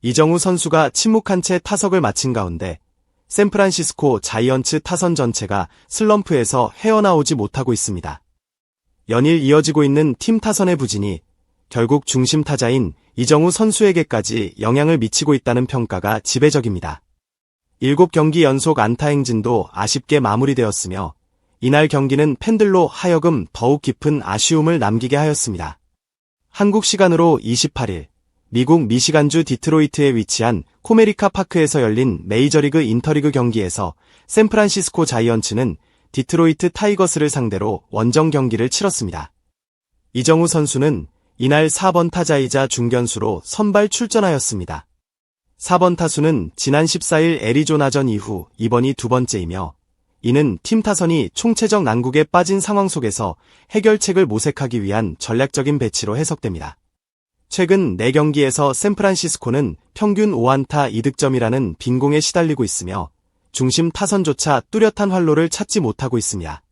이정우 선수가 침묵한 채 타석을 마친 가운데 샌프란시스코 자이언츠 타선 전체가 슬럼프에서 헤어나오지 못하고 있습니다. 연일 이어지고 있는 팀 타선의 부진이 결국 중심 타자인 이정우 선수에게까지 영향을 미치고 있다는 평가가 지배적입니다. 7경기 연속 안타 행진도 아쉽게 마무리되었으며 이날 경기는 팬들로 하여금 더욱 깊은 아쉬움을 남기게 하였습니다. 한국 시간으로 28일 미국 미시간주 디트로이트에 위치한 코메리카 파크에서 열린 메이저리그 인터리그 경기에서 샌프란시스코 자이언츠는 디트로이트 타이거스를 상대로 원정 경기를 치렀습니다. 이정우 선수는 이날 4번 타자이자 중견수로 선발 출전하였습니다. 4번 타수는 지난 14일 애리조나전 이후 이번이 두 번째이며 이는 팀 타선이 총체적 난국에 빠진 상황 속에서 해결책을 모색하기 위한 전략적인 배치로 해석됩니다. 최근 4경기에서 샌프란시스코는 평균 5안타 2득점이라는 빈공에 시달리고 있으며 중심 타선조차 뚜렷한 활로를 찾지 못하고 있습니다.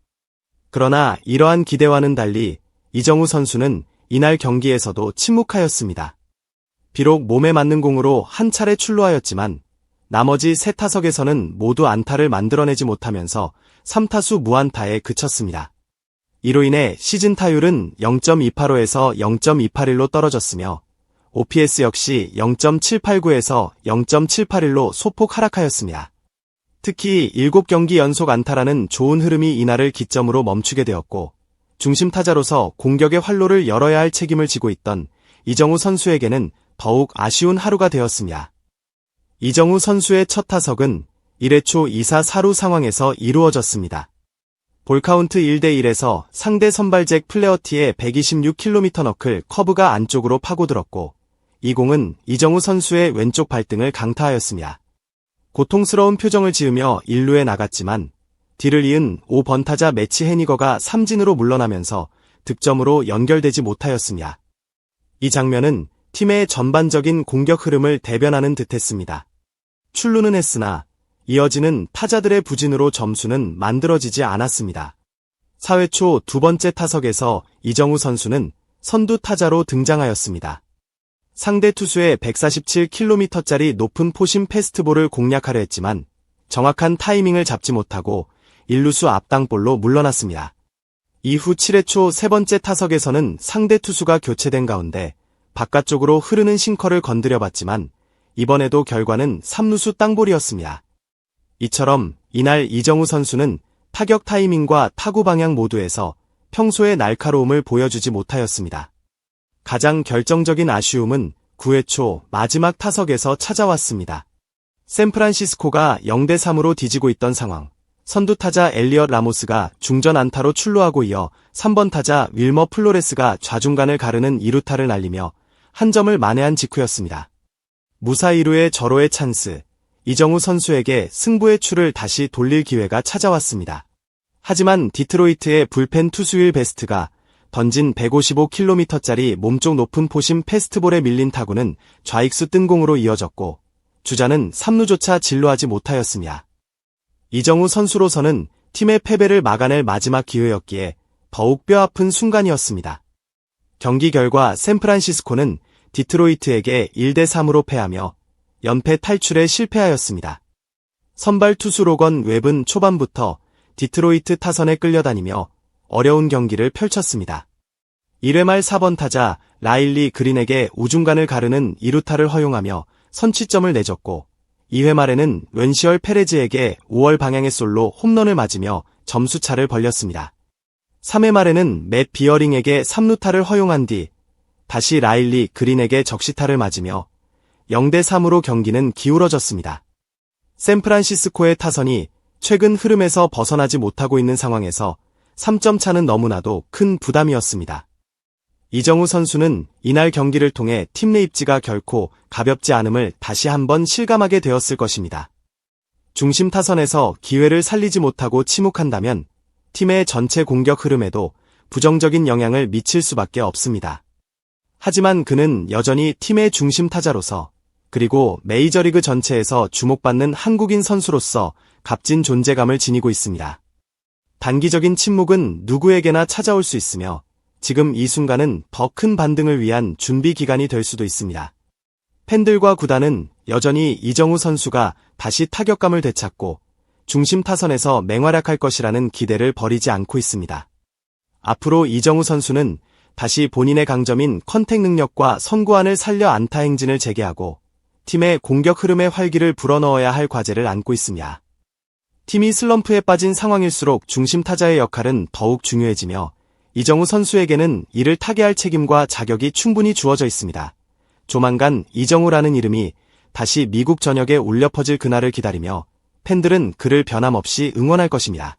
그러나 이러한 기대와는 달리 이정우 선수는 이날 경기에서도 침묵하였습니다. 비록 몸에 맞는 공으로 한 차례 출루하였지만 나머지 세 타석에서는 모두 안타를 만들어내지 못하면서 3타수 무안타에 그쳤습니다. 이로 인해 시즌 타율은 0.285에서 0.281로 떨어졌으며 OPS 역시 0.789에서 0.781로 소폭 하락하였습니다. 특히 7경기 연속 안타라는 좋은 흐름이 이날을 기점으로 멈추게 되었고 중심 타자로서 공격의 활로를 열어야 할 책임을 지고 있던 이정우 선수에게는 더욱 아쉬운 하루가 되었습니다. 이정우 선수의 첫 타석은 1회 초 2사 4루 상황에서 이루어졌습니다. 볼카운트 1대1에서 상대 선발잭 플레어티의 126km 너클 커브가 안쪽으로 파고들었고 이 공은 이정우 선수의 왼쪽 발등을 강타하였습니다. 고통스러운 표정을 지으며 1루에 나갔지만 뒤를 이은 5번 타자 매치 해니거가 삼진으로 물러나면서 득점으로 연결되지 못하였습니다. 이 장면은 팀의 전반적인 공격 흐름을 대변하는 듯했습니다. 출루는 했으나 이어지는 타자들의 부진으로 점수는 만들어지지 않았습니다. 4회 초 두 번째 타석에서 이정우 선수는 선두 타자로 등장하였습니다. 상대 투수의 147km짜리 높은 포심 패스트볼을 공략하려 했지만 정확한 타이밍을 잡지 못하고 1루수 앞당볼로 물러났습니다. 이후 7회 초 세 번째 타석에서는 상대 투수가 교체된 가운데 바깥쪽으로 흐르는 싱커를 건드려 봤지만 이번에도 결과는 3루수 땅볼이었습니다. 이처럼 이날 이정우 선수는 타격 타이밍과 타구 방향 모두에서 평소의 날카로움을 보여주지 못하였습니다. 가장 결정적인 아쉬움은 9회 초 마지막 타석에서 찾아왔습니다. 샌프란시스코가 0대3으로 뒤지고 있던 상황. 선두 타자 엘리엇 라모스가 중전 안타로 출루하고 이어 3번 타자 윌머 플로레스가 좌중간을 가르는 2루타를 날리며 한 점을 만회한 직후였습니다. 무사 2루의 절호의 찬스, 이정우 선수에게 승부의 추를 다시 돌릴 기회가 찾아왔습니다. 하지만 디트로이트의 불펜 투수일 베스트가 던진 155km짜리 몸쪽 높은 포심 패스트볼에 밀린 타구는 좌익수 뜬공으로 이어졌고 주자는 3루조차 진루하지 못하였습니다. 이정우 선수로서는 팀의 패배를 막아낼 마지막 기회였기에 더욱 뼈아픈 순간이었습니다. 경기 결과 샌프란시스코는 디트로이트에게 1대3으로 패하며 연패 탈출에 실패하였습니다. 선발 투수 로건 웹은 초반부터 디트로이트 타선에 끌려다니며 어려운 경기를 펼쳤습니다. 1회 말 4번 타자 라일리 그린에게 우중간을 가르는 2루타를 허용하며 선취점을 내줬고 2회 말에는 웬시얼 페레즈에게 5월 방향의 솔로 홈런을 맞으며 점수차를 벌렸습니다. 3회 말에는 맷 비어링에게 3루타를 허용한 뒤 다시 라일리 그린에게 적시타를 맞으며 0대 3으로 경기는 기울어졌습니다. 샌프란시스코의 타선이 최근 흐름에서 벗어나지 못하고 있는 상황에서 3점 차는 너무나도 큰 부담이었습니다. 이정우 선수는 이날 경기를 통해 팀 내 입지가 결코 가볍지 않음을 다시 한번 실감하게 되었을 것입니다. 중심 타선에서 기회를 살리지 못하고 침묵한다면 팀의 전체 공격 흐름에도 부정적인 영향을 미칠 수밖에 없습니다. 하지만 그는 여전히 팀의 중심 타자로서 그리고 메이저리그 전체에서 주목받는 한국인 선수로서 값진 존재감을 지니고 있습니다. 단기적인 침묵은 누구에게나 찾아올 수 있으며 지금 이 순간은 더 큰 반등을 위한 준비 기간이 될 수도 있습니다. 팬들과 구단은 여전히 이정우 선수가 다시 타격감을 되찾고 중심 타선에서 맹활약할 것이라는 기대를 버리지 않고 있습니다. 앞으로 이정우 선수는 다시 본인의 강점인 컨택 능력과 선구안을 살려 안타 행진을 재개하고 팀의 공격 흐름의 활기를 불어넣어야 할 과제를 안고 있습니다. 팀이 슬럼프에 빠진 상황일수록 중심 타자의 역할은 더욱 중요해지며 이정우 선수에게는 이를 타개할 책임과 자격이 충분히 주어져 있습니다. 조만간 이정우라는 이름이 다시 미국 전역에 울려 퍼질 그날을 기다리며 팬들은 그를 변함없이 응원할 것입니다.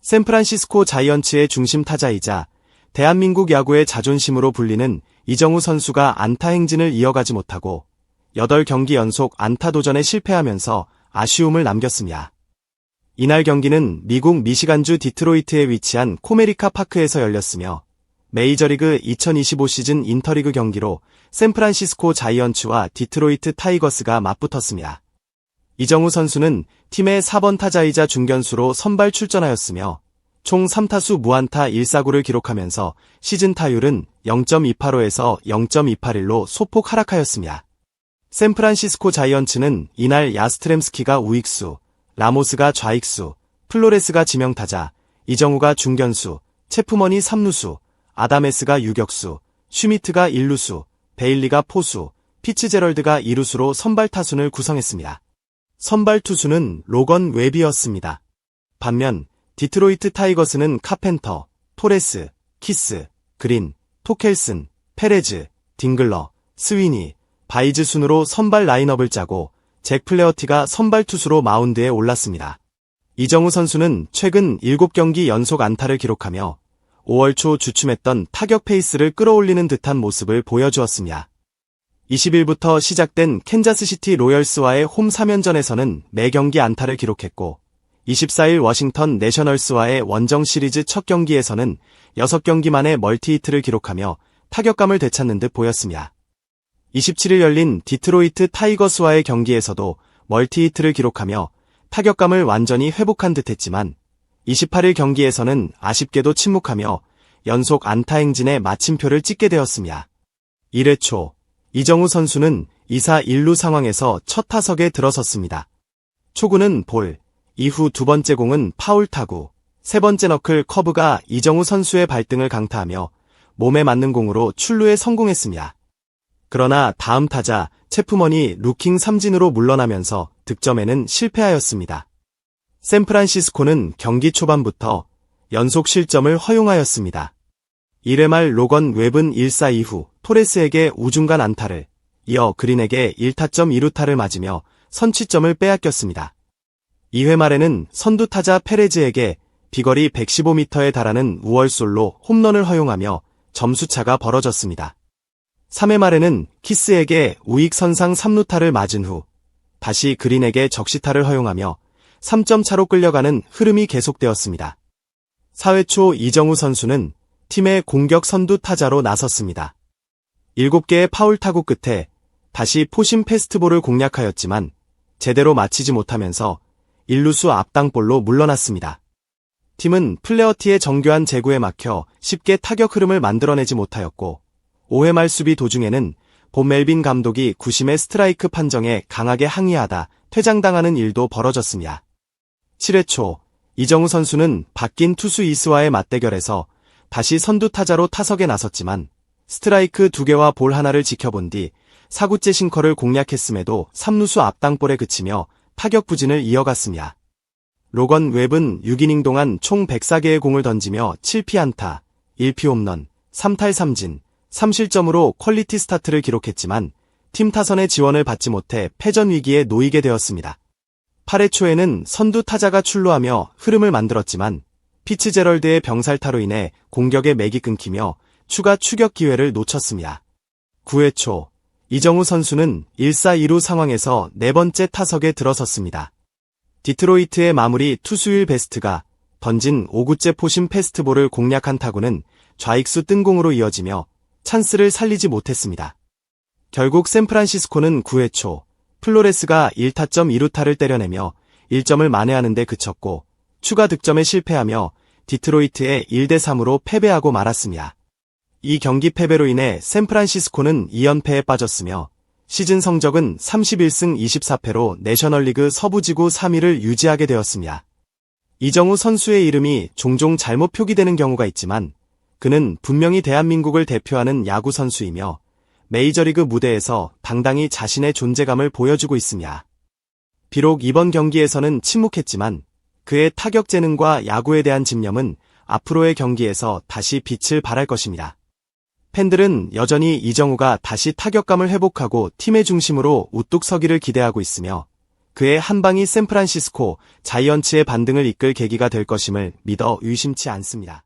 샌프란시스코 자이언츠의 중심 타자이자 대한민국 야구의 자존심으로 불리는 이정우 선수가 안타 행진을 이어가지 못하고 8경기 연속 안타 도전에 실패하면서 아쉬움을 남겼습니다. 이날 경기는 미국 미시간주 디트로이트에 위치한 코메리카 파크에서 열렸으며 메이저리그 2025 시즌 인터리그 경기로 샌프란시스코 자이언츠와 디트로이트 타이거스가 맞붙었습니다. 이정우 선수는 팀의 4번 타자이자 중견수로 선발 출전하였으며 총 3타수 무안타 1사구를 기록하면서 시즌 타율은 0.285에서 0.281로 소폭 하락하였습니다. 샌프란시스코 자이언츠는 이날 야스트렘스키가 우익수, 라모스가 좌익수, 플로레스가 지명타자, 이정우가 중견수, 체프머니 3루수, 아다메스가 유격수, 슈미트가 1루수, 베일리가 포수, 피츠제럴드가 2루수로 선발 타순을 구성했습니다. 선발 투수는 로건 웹이었습니다. 반면 디트로이트 타이거스는 카펜터, 토레스, 키스, 그린, 토켈슨, 페레즈, 딩글러, 스위니, 바이즈 순으로 선발 라인업을 짜고 잭 플레어티가 선발 투수로 마운드에 올랐습니다. 이정우 선수는 최근 7경기 연속 안타를 기록하며 5월 초 주춤했던 타격 페이스를 끌어올리는 듯한 모습을 보여주었습니다. 20일부터 시작된 캔자스시티 로열스와의 홈 3연전에서는 매경기 안타를 기록했고 24일 워싱턴 내셔널스와의 원정 시리즈 첫 경기에서는 6경기 만에 멀티히트를 기록하며 타격감을 되찾는 듯 보였습니다. 27일 열린 디트로이트 타이거스와의 경기에서도 멀티히트를 기록하며 타격감을 완전히 회복한 듯했지만 28일 경기에서는 아쉽게도 침묵하며 연속 안타 행진에 마침표를 찍게 되었습니다. 1회 초 이정우 선수는 2사 1루 상황에서 첫 타석에 들어섰습니다. 초구는 볼, 이후 두 번째 공은 파울 타구, 세 번째 너클 커브가 이정우 선수의 발등을 강타하며 몸에 맞는 공으로 출루에 성공했습니다. 그러나 다음 타자 체프먼이 루킹 삼진으로 물러나면서 득점에는 실패하였습니다. 샌프란시스코는 경기 초반부터 연속 실점을 허용하였습니다. 1회 말 로건 웹은 1사 이후 토레스에게 우중간 안타를 이어 그린에게 1타점 2루타를 맞으며 선취점을 빼앗겼습니다. 2회 말에는 선두 타자 페레즈에게 비거리 115m에 달하는 우월솔로 홈런을 허용하며 점수차가 벌어졌습니다. 3회 말에는 키스에게 우익 선상 3루타를 맞은 후 다시 그린에게 적시타를 허용하며 3점 차로 끌려가는 흐름이 계속되었습니다. 4회 초 이정우 선수는 팀의 공격 선두 타자로 나섰습니다. 7개의 파울 타구 끝에 다시 포심 패스트볼을 공략하였지만 제대로 마치지 못하면서 1루수 앞당볼로 물러났습니다. 팀은 플레어티의 정교한 제구에 막혀 쉽게 타격 흐름을 만들어내지 못하였고 5회 말 수비 도중에는 본 멜빈 감독이 구심의 스트라이크 판정에 강하게 항의하다 퇴장당하는 일도 벌어졌습니다. 7회 초 이정우 선수는 바뀐 투수 이스와의 맞대결에서 다시 선두 타자로 타석에 나섰지만 스트라이크 두 개와 볼 하나를 지켜본 뒤 사구째 싱커를 공략했음에도 3루수 앞당볼에 그치며 타격 부진을 이어갔습니다. 로건 웹은 6이닝 동안 총 104개의 공을 던지며 7피안타, 1피 홈런, 3탈 3진, 3실점으로 퀄리티 스타트를 기록했지만 팀 타선의 지원을 받지 못해 패전 위기에 놓이게 되었습니다. 8회 초에는 선두 타자가 출루하며 흐름을 만들었지만 피츠 제럴드의 병살타로 인해 공격의 맥이 끊기며 추가 추격 기회를 놓쳤습니다. 9회 초 이정우 선수는 1사 2루 상황에서 네 번째 타석에 들어섰습니다. 디트로이트의 마무리 투수일 베스트가 던진 5구째 포심 페스트볼을 공략한 타구는 좌익수 뜬공으로 이어지며 찬스를 살리지 못했습니다. 결국 샌프란시스코는 9회 초 플로레스가 1타점 2루타를 때려내며 1점을 만회하는 데 그쳤고 추가 득점에 실패하며 디트로이트에 1대3으로 패배하고 말았습니다. 이 경기 패배로 인해 샌프란시스코는 2연패에 빠졌으며 시즌 성적은 31승 24패로 내셔널리그 서부지구 3위를 유지하게 되었습니다. 이정우 선수의 이름이 종종 잘못 표기되는 경우가 있지만 그는 분명히 대한민국을 대표하는 야구 선수이며 메이저리그 무대에서 당당히 자신의 존재감을 보여주고 있습니다. 비록 이번 경기에서는 침묵했지만 그의 타격 재능과 야구에 대한 집념은 앞으로의 경기에서 다시 빛을 발할 것입니다. 팬들은 여전히 이정우가 다시 타격감을 회복하고 팀의 중심으로 우뚝 서기를 기대하고 있으며 그의 한 방이 샌프란시스코 자이언츠의 반등을 이끌 계기가 될 것임을 믿어 의심치 않습니다.